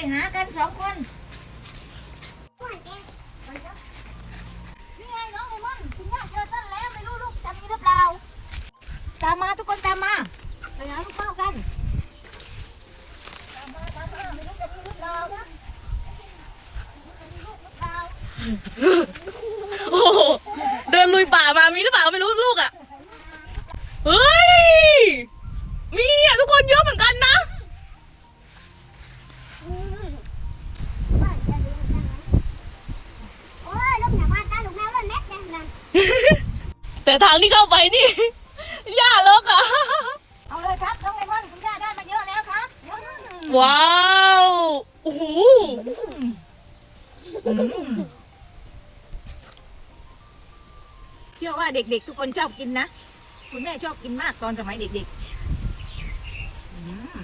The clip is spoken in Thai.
ไปหากันสองคนนี่ไงน้องไอมอนคุณย่าเจอต้นแล้วไม่รู้ลูกจะมีหรือเปล่า ตามมาทุกคนตามมาไปหาลูกเป้ากัน ตามมาตามมาไม่รู้จะมีหรือเปล่านะจะมีลูกหรือเปล่า โอ้โหเดินลุยป่ามามีหรือเปล่าไม่รู้ลูกอะ เฮ้ย มีอะทุกคนเยอะเหมือนกันนะ อืมว่าจะเลี้ยงจังเลยโอ้ยลูกหน้าบ้านตาลูกแมวเล่นเม็ดเนี่ยนะ แต่ทางที่เข้าไปนี่หญ้าลกอะ เอาเลยครับน้องไอมอนคุณย่าได้มาเยอะแล้วครับอืมว้าวโอ้โหเชื่อว่าเด็กๆ ทุกคนชอบกินนะ คุณแม่ชอบกินมากตอนสมัยเด็กๆอืม